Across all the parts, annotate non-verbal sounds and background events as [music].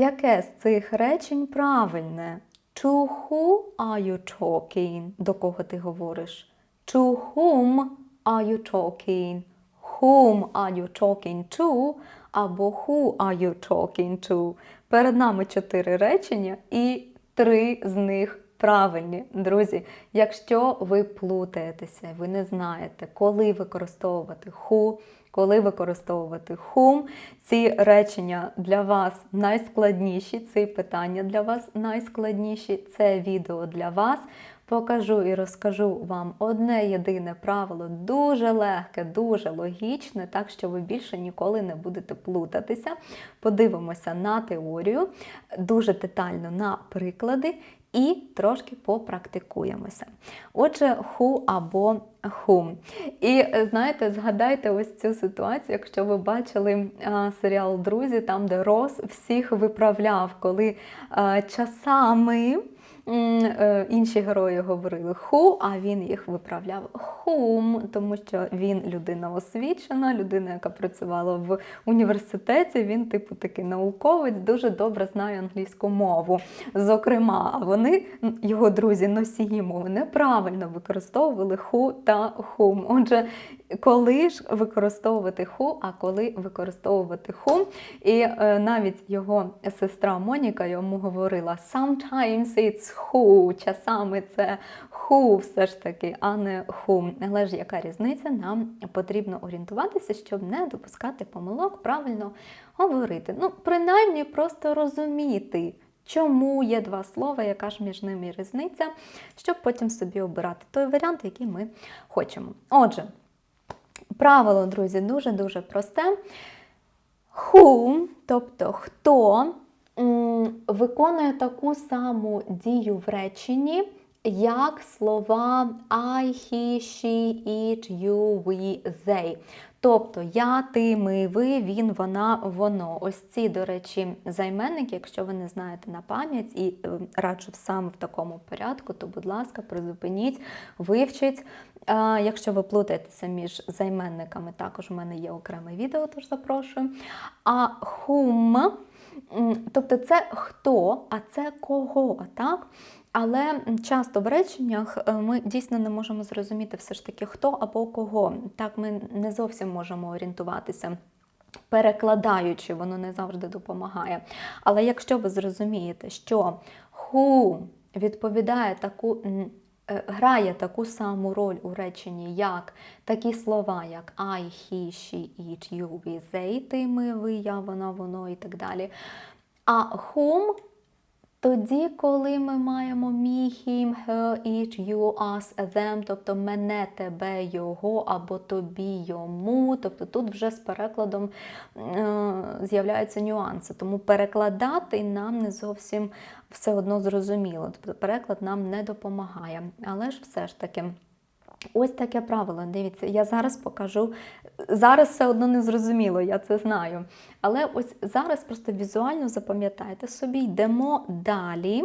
Яке з цих речень правильне? To who are you talking? До кого ти говориш? To whom are you talking? Whom are you talking to? Або who are you talking to? Перед нами чотири речення і три з них правильні. Друзі, якщо ви плутаєтеся, ви не знаєте, коли використовувати who, коли використовувати whom, ці речення для вас найскладніші, ці питання для вас найскладніші, це відео для вас. Покажу і розкажу вам одне єдине правило, дуже легке, дуже логічне, так що ви більше ніколи не будете плутатися. Подивимося на теорію, дуже детально на приклади і трошки попрактикуємося. Отже, who або whom. І е, знаєте, згадайте ось цю ситуацію, якщо ви бачили а, серіал Друзі, там, де Рос всіх виправляв, коли а, часами. Е, Інші герої говорили who, а він їх виправляв whom, тому що він людина освічена, людина, яка працювала в університеті. Він, типу, такий науковець, дуже добре знає англійську мову. Зокрема, вони, його друзі, носії мови, неправильно використовували who та whom. Отже, коли ж використовувати who, а коли використовувати whom. І е, навіть його сестра Моніка йому говорила: sometimes it's who, часами це who все ж таки, а не whom. Але ж яка різниця? Нам потрібно орієнтуватися, щоб не допускати помилок, правильно говорити. Ну, принаймні, просто розуміти. Чому є два слова, яка ж між ними різниця, щоб потім собі обирати той варіант, який ми хочемо. Отже, правило, друзі, дуже-дуже просте. Who, тобто хто виконує таку саму дію в реченні, як слова I, he, she, it, you, we, they. Тобто я, ти, ми, ви, він, вона, воно. Ось ці, до речі, займенники, якщо ви не знаєте на пам'ять і е, раджу саме в такому порядку, то, будь ласка, призупиніть, вивчіть. Якщо ви плутаєтеся між займенниками, також у мене є окреме відео, тож запрошую. А whom, тобто це хто, а це кого, так? Але часто в реченнях е, ми дійсно не можемо зрозуміти все ж таки, хто або кого. Так ми не зовсім можемо орієнтуватися. Перекладаючи, воно не завжди допомагає. Але якщо ви зрозумієте, що who відповідає таку, е, грає таку саму роль у реченні, як такі слова, як I, he, she, it, you, we, they, ти, ми, ви, я, вона, воно і так далі. А whom тоді, коли ми маємо me, him, her, it, you, us, them, тобто мене, тебе, його або тобі, йому, тобто тут вже з перекладом е, з'являються нюанси. Тому перекладати нам не зовсім все одно зрозуміло. Тобто переклад нам не допомагає. Але ж все ж таки. Ось таке правило. Дивіться, я зараз покажу. Зараз все одно не зрозуміло, я це знаю. Але ось зараз просто візуально запам'ятайте собі, йдемо далі.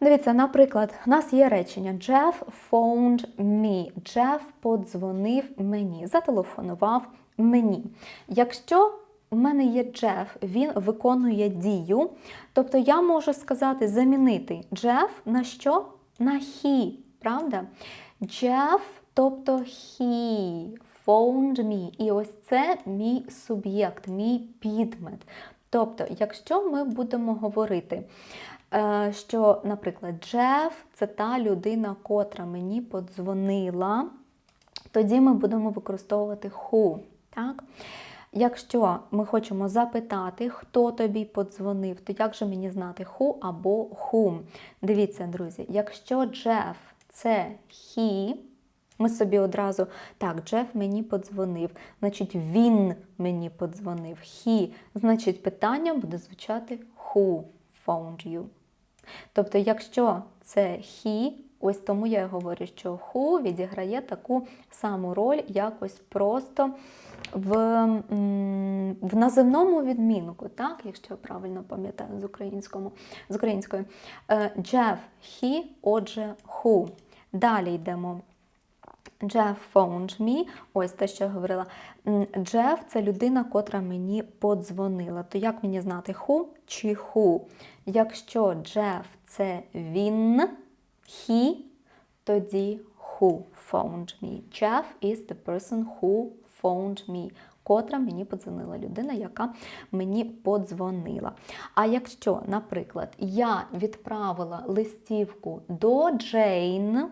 Дивіться, наприклад, у нас є речення Jeff phoned me. Jeff подзвонив мені, зателефонував мені. Якщо у мене є Jeff, він виконує дію, тобто я можу сказати замінити Jeff на що? На he, правда? Jeff, тобто he, phoned me. І ось це мій суб'єкт, мій підмет. Тобто, якщо ми будемо говорити, е, що, наприклад, Jeff – це та людина, котра мені подзвонила, тоді ми будемо використовувати who. Так? Якщо ми хочемо запитати, хто тобі подзвонив, то як же мені знати who або whom? Дивіться, друзі, якщо Jeff це he, ми собі одразу, так, Джеф мені подзвонив, значить, він мені подзвонив. He, значить, питання буде звучати who phoned you. Тобто, якщо це he, ось тому я і говорю, що who відіграє таку саму роль, якось просто в, в називному відмінку, так, якщо я правильно пам'ятаю з, українському, з української. Е, Jeff, he, отже, who. Далі йдемо. Jeff phoned me. Ось те, що я говорила. Jeff – це людина, котра мені подзвонила. То як мені знати who чи who? Якщо Jeff – це він, he, тоді who phoned me. Jeff is the person who phoned me. Котра мені подзвонила людина, яка мені подзвонила. А якщо, наприклад, я відправила листівку до Джейн,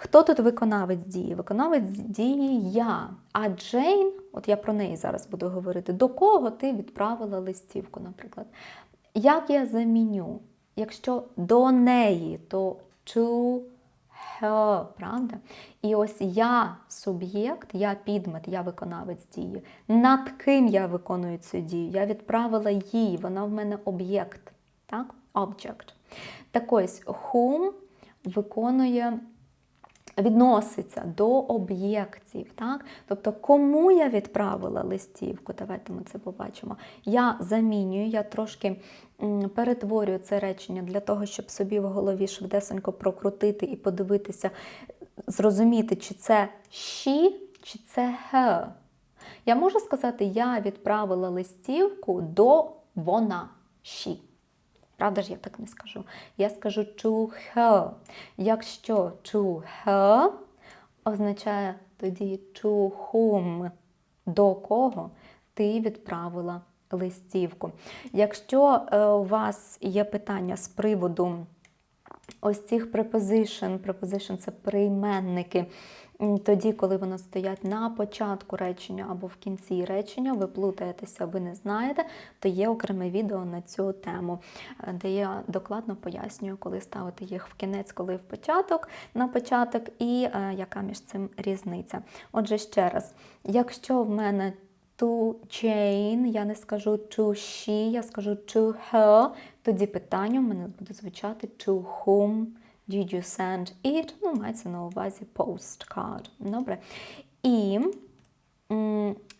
Хто тут виконавець дії? Виконавець дії я. А Джейн, от я про неї зараз буду говорити, до кого ти відправила листівку, наприклад. Як я заміню? Якщо до неї, то to her, правда? І ось я суб'єкт, я підмет, я виконавець дії. Над ким я виконую цю дію? Я відправила їй, вона в мене об'єкт. Так? Object. Так ось whom виконує відноситься до об'єктів. Так? Тобто, кому я відправила листівку, давайте ми це побачимо. Я замінюю, я трошки перетворюю це речення для того, щоб собі в голові швидесенько прокрутити і подивитися, зрозуміти, чи це she, чи це her. Я можу сказати, я відправила листівку до вона she. Правда ж, я так не скажу. Я скажу ЧУХ. Якщо her означає тоді чухум до кого ти відправила листівку. Якщо е, у вас є питання з приводу ось цих preposition, preposition – це прийменники, тоді, коли вони стоять на початку речення або в кінці речення, ви плутаєтеся, ви не знаєте, то є окреме відео на цю тему, е, де я докладно пояснюю, коли ставити їх в кінець, коли в початок на початок, і е, яка між цим різниця. Отже, ще раз, якщо в мене to Jane, я не скажу to she, я скажу to her, тоді питання в мене буде звучати to whom did you send it? Ну, мається на увазі postcard. Добре. І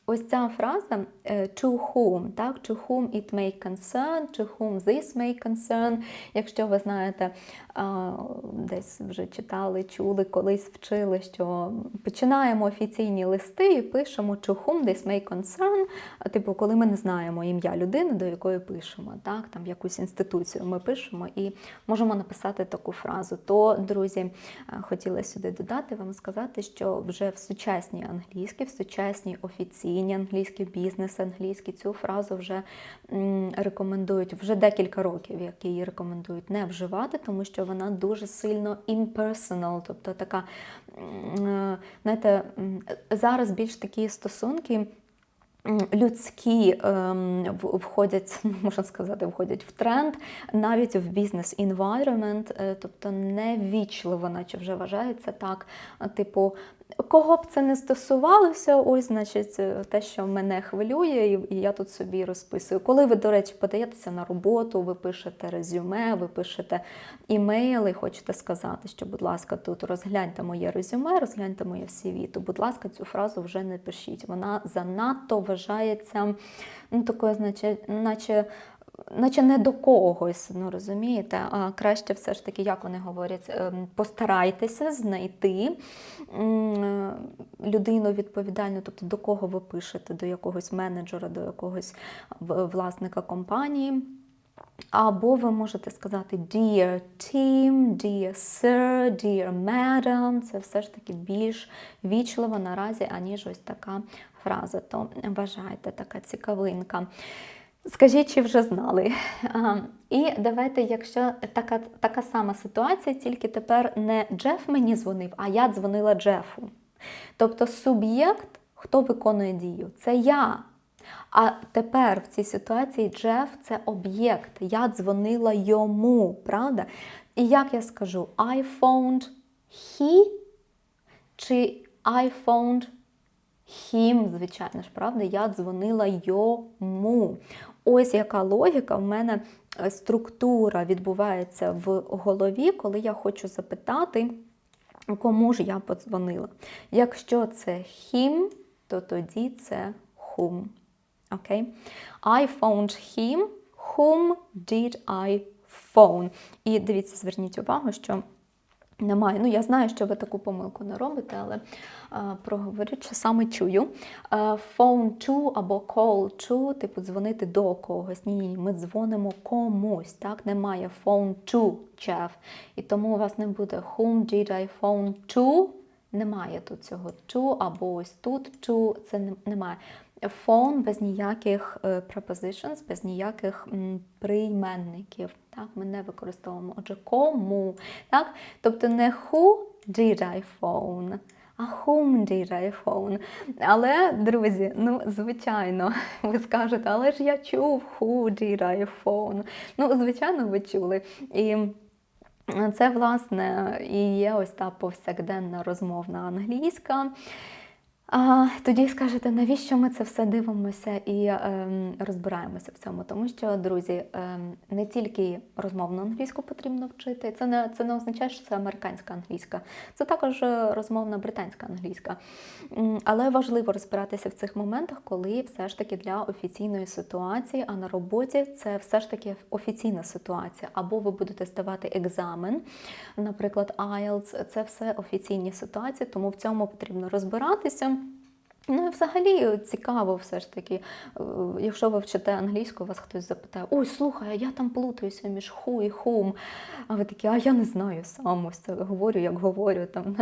ось ця фраза е, to whom, так? to whom it may concern, to whom this may concern. Якщо ви знаєте, десь вже читали, чули, колись вчили, що починаємо офіційні листи і пишемо to whom this may concern, типу, коли ми не знаємо ім'я людини, до якої пишемо, так? там якусь інституцію ми пишемо і можемо написати таку фразу. То, друзі, е, хотіла сюди додати вам сказати, що вже в сучасній англійській, в сучасній офіційній англійській, бізнес англійській цю фразу вже рекомендують вже декілька років, як її рекомендують не вживати, тому що вона дуже сильно impersonal, тобто така, е, знаєте, зараз більш такі стосунки. Людські ем, входять, [laughs] можна сказати, входять в тренд навіть в бізнес е, тобто невічливо, наче вже вважається так. Типу, кого б це не стосувалося, ось, значить, е, те, що мене хвилює, і- я тут собі розписую. Коли ви, до речі, подаєтеся на роботу, ви пишете резюме, ви пишете імейли, хочете сказати, що, будь ласка, тут розгляньте моє резюме, розгляньте моє CV, то, будь ласка, цю фразу вже не пишіть. Вона занадто вважається, ну, такою, значить, наче. Наче не до когось, ну розумієте, а краще все ж таки, як вони говорять, ем, постарайтеся знайти е, людину відповідальну, тобто до кого ви пишете, до якогось менеджера, до якогось власника компанії. Або ви можете сказати dear team, dear sir, dear madam. Це все ж таки більш вічливо наразі, аніж ось така фраза. То вважайте, така цікавинка. Скажіть, чи вже знали? А, І давайте, якщо така, така сама ситуація, тільки тепер не Джеф мені дзвонив, а я дзвонила Джефу. Тобто суб'єкт, хто виконує дію, це я. А тепер в цій ситуації Джеф це об'єкт. Я дзвонила йому, правда? І як я скажу, I phoned he чи I phoned him, звичайно ж, правда? Я дзвонила йому. Ось яка логіка в мене е, структура відбувається в голові, коли я хочу запитати, кому ж я подзвонила. Якщо це him, то тоді це whom. Окей? I phoned him. Whom did I phone? І дивіться, зверніть увагу, що Немає. Ну, я знаю, що ви таку помилку не робите, але е, проговорю, що саме чую. Е, phone to або call to, типу дзвонити до когось. Ні, ні, ми дзвонимо комусь. Так, немає phone to Jeff. І тому у вас не буде whom did I phone to. Немає тут цього to або ось тут to. Це немає. Phone без ніяких е, prepositions, без ніяких прийменників. Так, ми не використовуємо. Отже, кому. Так? Тобто не who did I phone, а whom did I phone. Але, друзі, ну, звичайно, [laughs] ви скажете, але ж я чув who did I phone. Ну, звичайно, ви чули. І це, власне, і є ось та повсякденна розмовна англійська. А, тоді скажете, навіщо ми це все дивимося і ем, розбираємося в цьому? Тому що, друзі, ем, не тільки розмовну англійську потрібно вчити, це не, це не означає, що це американська англійська, це також е, розмовна британська англійська. Але важливо розбиратися в цих моментах, коли все ж таки для офіційної ситуації, а на роботі це все ж таки офіційна ситуація. Або ви будете здавати екзамен, наприклад, IELTS, це все офіційні ситуації, тому в цьому потрібно розбиратися. Ну взагалі цікаво все ж таки, е, якщо ви вчите англійську, вас хтось запитає, ой, слухай, я там плутаюся між ху і хум. А ви такі, а я не знаю сам, ось це говорю, як говорю. Там.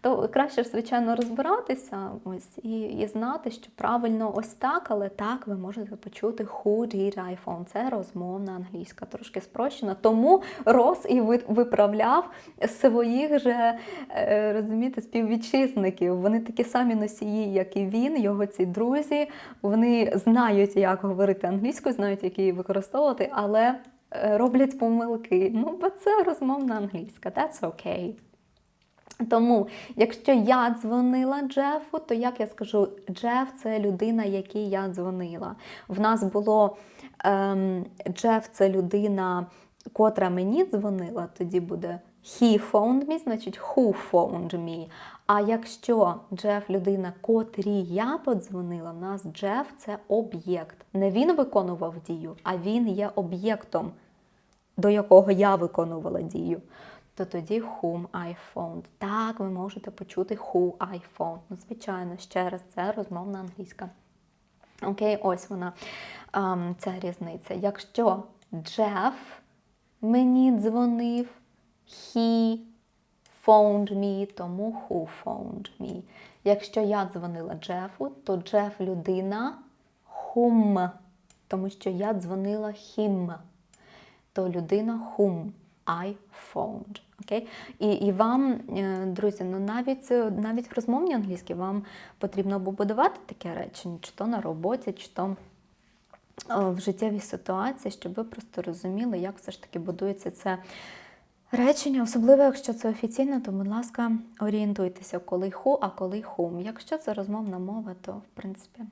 То краще звичайно, розбиратися ось, і, і знати, що правильно ось так, але так ви можете почути who did I phone. Це розмовна англійська, трошки спрощена. Тому Рос і ви- виправляв своїх же, е, розумієте, співвітчизників. Вони такі самі носії, і він, його ці друзі. Вони знають, як говорити англійською, знають, як її використовувати, але е, роблять помилки. Ну, бо це розмовна англійська. That's okay. Тому, якщо я дзвонила Джефу, то як я скажу, Джеф це людина, якій я дзвонила. В нас було ем, Джеф це людина, котра мені дзвонила, тоді буде he phoned me, значить who phoned me. А якщо Джеф людина, котрій я подзвонила, в нас Джеф це об'єкт. Не він виконував дію, а він є об'єктом до якого я виконувала дію, то тоді whom I phoned. Так, ви можете почути who I phoned. Ну, звичайно, ще раз, це розмовна англійська. Окей, ось вона, ем, ця різниця. Якщо Джеф мені дзвонив, he phoned me, тому who phoned me. Якщо я дзвонила Джефу, то Джеф людина whom, тому що я дзвонила him то людина whom I phoned. Окей? І, і вам, е, друзі, ну навіть, навіть в розмовній англійській вам потрібно побудувати таке речення, чи то на роботі, чи то е, в життєвій ситуації, щоб ви просто розуміли, як все ж таки будується це речення. Особливо, якщо це офіційно, то, будь ласка, орієнтуйтеся, коли ху, а коли хум. Якщо це розмовна мова, то в принципі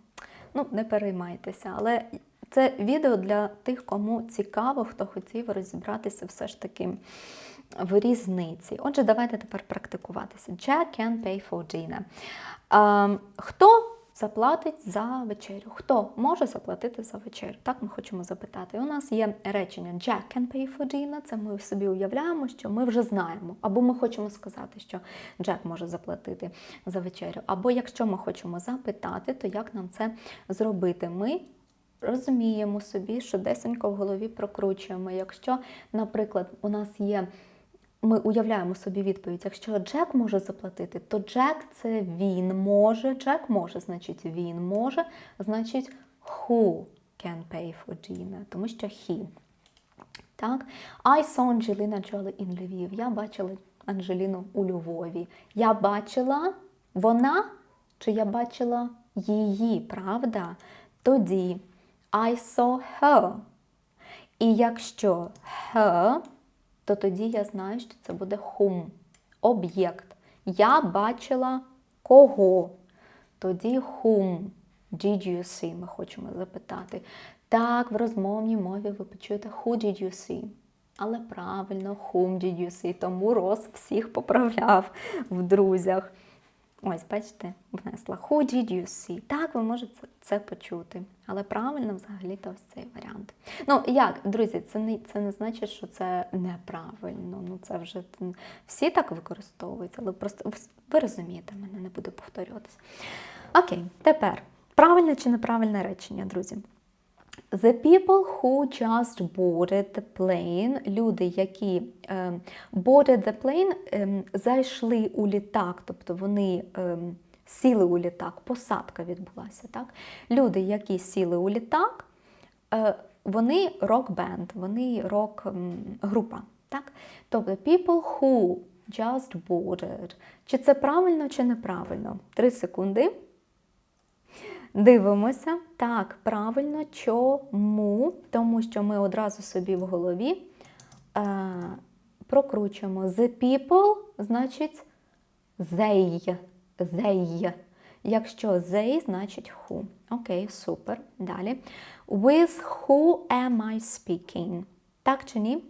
ну, не переймайтеся. Але це відео для тих, кому цікаво, хто хотів розібратися все ж таки в різниці. Отже, давайте тепер практикуватися. Jack can pay for dinner. А, хто заплатить за вечерю? Хто може заплатити за вечерю? Так ми хочемо запитати. У нас є речення Jack can pay for dinner. Це ми собі уявляємо, що ми вже знаємо. Або ми хочемо сказати, що Джек може заплатити за вечерю. Або якщо ми хочемо запитати, то як нам це зробити? Ми розуміємо собі, що десенько в голові прокручуємо. Якщо, наприклад, у нас є. Ми уявляємо собі відповідь, якщо Джек може заплатити, то Джек це він може. Джек може, значить він може, значить who can pay for dinner, тому що he. Так? I saw Angelina Jolie in Lviv. Я бачила Анджеліну у Львові. Я бачила вона чи я бачила її, правда? Тоді I saw her. І якщо her, то тоді я знаю, що це буде хум, Об'єкт. Я бачила кого. Тоді хум. did you see? Ми хочемо запитати. Так, в розмовній мові ви почуєте who did you see? Але правильно, whom did you see? Тому Рос всіх поправляв в друзях. Ось, бачите, внесла. Who did you see? Так, ви можете це почути. Але правильно взагалі-то ось цей варіант. Ну, як, друзі, це не, це не значить, що це неправильно. Ну, це вже всі так використовують, але просто ви розумієте, мене не буду повторюватися. Окей, тепер правильне чи неправильне речення, друзі? The people who just boarded the plane, люди, які е, boarded the plane, е, зайшли у літак, тобто вони е, сіли у літак, посадка відбулася. Так? Люди, які сіли у літак, е, вони рок-бенд, вони рок-група. Так? Тобто people who just boarded. Чи це правильно, чи неправильно? Три секунди. Дивимося. Так, правильно, чому? Тому що ми одразу собі в голові е, прокручуємо the people, значить they. they. Якщо they, значить who. Окей, супер. Далі. With who am I speaking? Так чи ні?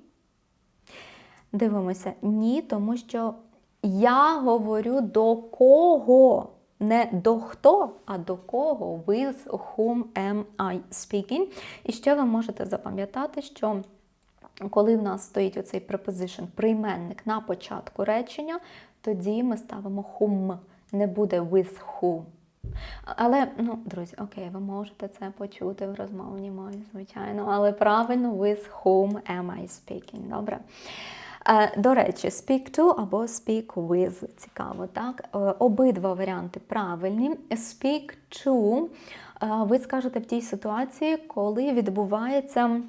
Дивимося. Ні, тому що я говорю до кого? Не до хто, а до кого, with whom am I speaking. І ще ви можете запам'ятати, що коли в нас стоїть оцей preposition, прийменник на початку речення, тоді ми ставимо whom, не буде with who. Але, ну, друзі, окей, ви можете це почути в розмовній мові, звичайно, але правильно with whom am I speaking. Добре. Е, До речі, speak to або speak with. Цікаво, так? Е, Обидва варіанти правильні. Speak to е, ви скажете в тій ситуації, коли відбувається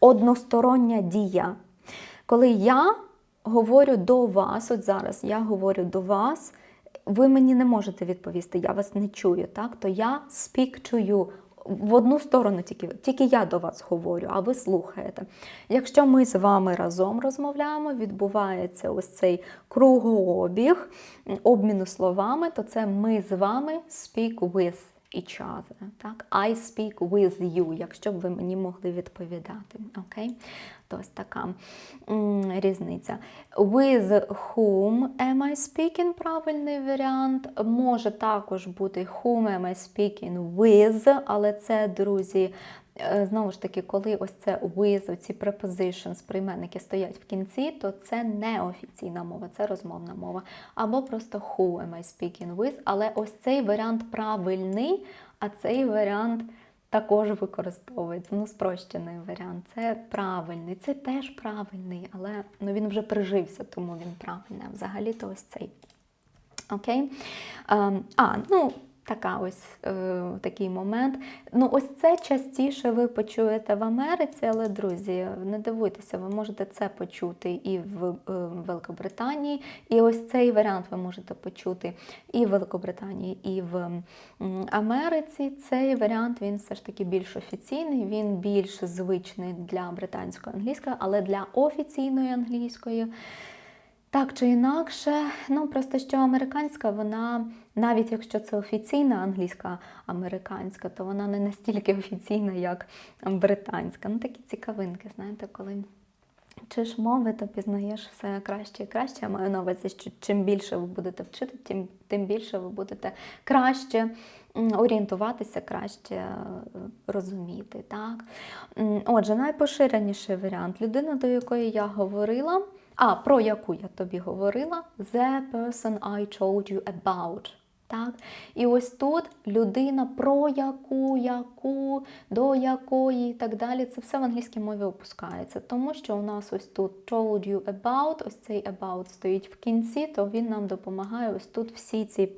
одностороння дія. Коли я говорю до вас, от зараз я говорю до вас, ви мені не можете відповісти, я вас не чую, так? То я speak to you. В одну сторону тільки, тільки я до вас говорю, а ви слухаєте. Якщо ми з вами разом розмовляємо, відбувається ось цей кругообіг обміну словами, то це ми з вами speak with each other. Так? I speak with you, якщо б ви мені могли відповідати. Окей? Ось така різниця. With whom am I speaking? Правильний варіант. Може також бути whom am I speaking with, але це, друзі, е, знову ж таки, коли ось це with, ці prepositions, прийменники стоять в кінці, то це не офіційна мова, це розмовна мова. Або просто who am I speaking with, але ось цей варіант правильний, а цей варіант також використовується. Ну, спрощений варіант. Це правильний, це теж правильний, але ну, він вже прижився, тому він правильний. Взагалі-то ось цей. Окей? Ем, а, ну, така ось е, такий момент. Ну, ось це частіше ви почуєте в Америці, але, друзі, не дивуйтеся, ви можете це почути і в е, Великобританії, і ось цей варіант ви можете почути і в Великобританії, і в Америці. Цей варіант він все ж таки більш офіційний, він більш звичний для британської англійської, але для офіційної англійської. Так чи інакше, ну просто що американська, вона, навіть якщо це офіційна англійська американська, то вона не настільки офіційна, як британська. Ну такі цікавинки, знаєте, коли вчиш мови, то пізнаєш все краще і краще. Я маю на увазі, що чим більше ви будете вчити, тим, тим більше ви будете краще орієнтуватися, краще е, розуміти. Так? Отже, найпоширеніший варіант людина, до якої я говорила. А, про яку я тобі говорила? The person I told you about. Так? І ось тут людина, про яку, яку, до якої і так далі. Це все в англійській мові опускається. Тому що у нас ось тут told you about, ось цей about стоїть в кінці, то він нам допомагає ось тут всі ці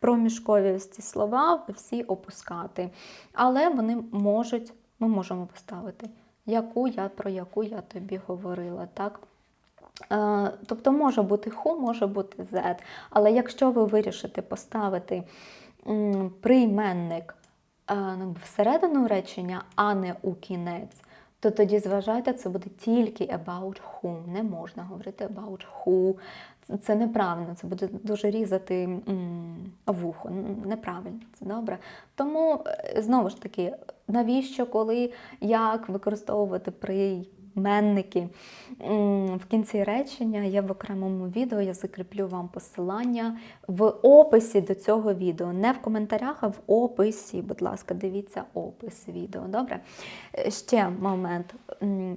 проміжкові ось ці слова всі опускати. Але вони можуть, ми можемо поставити, яку я, про яку я тобі говорила. так? Е, Тобто може бути who, може бути that. Але якщо ви вирішите поставити прийменник е, ну, всередину речення, а не у кінець, то тоді зважайте, це буде тільки about whom. Не можна говорити about who. Це- Це неправильно, це буде дуже різати вухо. Неправильно, це добре. Тому, е, знову ж таки, навіщо, коли, як використовувати при прийменники. М, В кінці речення я в окремому відео я закріплю вам посилання в описі до цього відео. Не в коментарях, а в описі. Будь ласка, дивіться опис відео. Добре? Ще момент.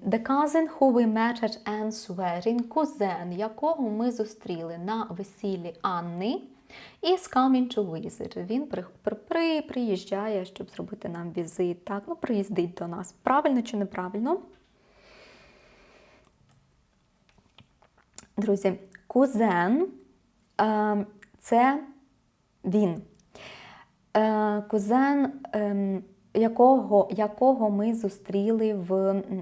The cousin who we met at Anne's wedding, кузен, якого ми зустріли на весіллі Анни. Is coming to visit. Він при, при, при, приїжджає, щоб зробити нам візит. Так, ну приїздить до нас. Правильно чи неправильно? Друзі, кузен е, це він. Е, кузен, е, якого, якого ми зустріли в,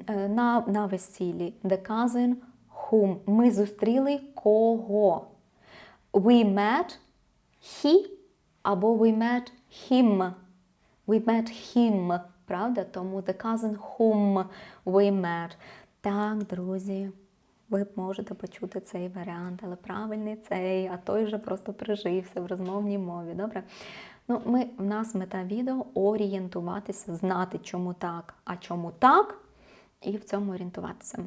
е, на, на весіллі. The cousin whom. Ми зустріли кого? We met he або we met him. We met him, правда? Тому the cousin whom we met. Так, друзі, ви можете почути цей варіант, але правильний цей, а той вже просто прижився в розмовній мові. Добре? Ну, ми, в нас мета відео орієнтуватися, знати, чому так, а чому так, і в цьому орієнтуватися.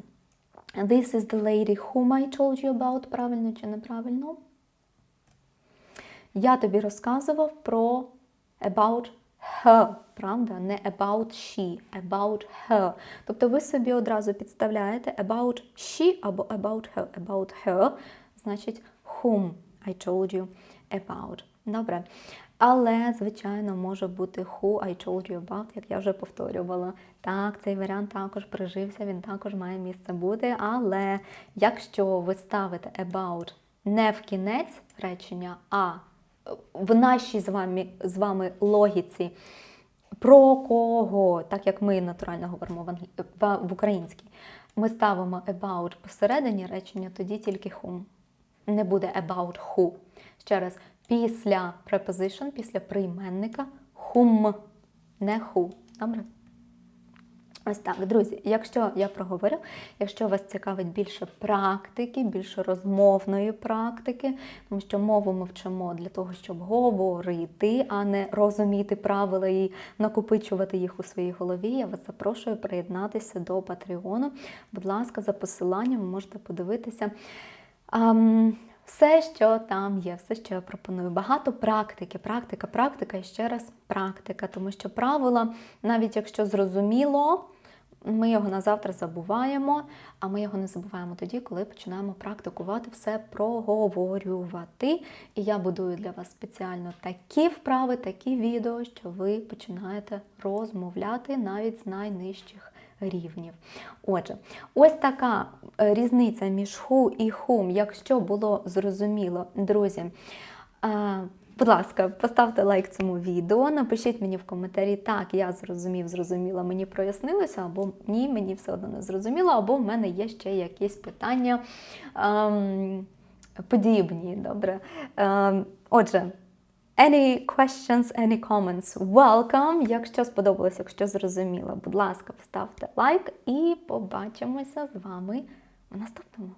This is the lady whom I told you about, правильно чи неправильно? Я тобі розказував про about her, правда? Не about she, about her. Тобто ви собі одразу підставляєте about she або about her. About her значить whom I told you about. Добре. Але, звичайно, може бути who I told you about, як я вже повторювала. Так, цей варіант також прижився, він також має місце бути. Але якщо ви ставите about не в кінець речення, а в нашій з вами, з вами логіці про кого, так як ми натурально говоримо в, англі... в, українській, ми ставимо about посередині речення, тоді тільки whom. Не буде about who. Ще раз, після preposition, після прийменника whom, не who. Добре? Ось так, друзі, якщо я проговорю, якщо вас цікавить більше практики, більше розмовної практики, тому що мову ми вчимо для того, щоб говорити, а не розуміти правила і накопичувати їх у своїй голові, я вас запрошую приєднатися до Патреону. Будь ласка, за посиланням ви можете подивитися. Ам, все, що там є, все, що я пропоную. Багато практики, практика, практика і ще раз практика, тому що правила, навіть якщо зрозуміло, ми його на завтра забуваємо, а ми його не забуваємо тоді, коли починаємо практикувати все проговорювати. І я будую для вас спеціально такі вправи, такі відео, що ви починаєте розмовляти навіть з найнижчих рівнів. Отже, ось така е, різниця між who і whom, якщо було зрозуміло, друзі. Будь ласка, поставте лайк цьому відео, напишіть мені в коментарі, так, я зрозумів, зрозуміла, мені прояснилося, або ні, мені все одно не зрозуміло, або в мене є ще якісь питання ем, подібні. Добре. Ем, отже, any questions, any comments, welcome. Якщо сподобалось, якщо зрозуміло, будь ласка, поставте лайк і побачимося з вами в наступному.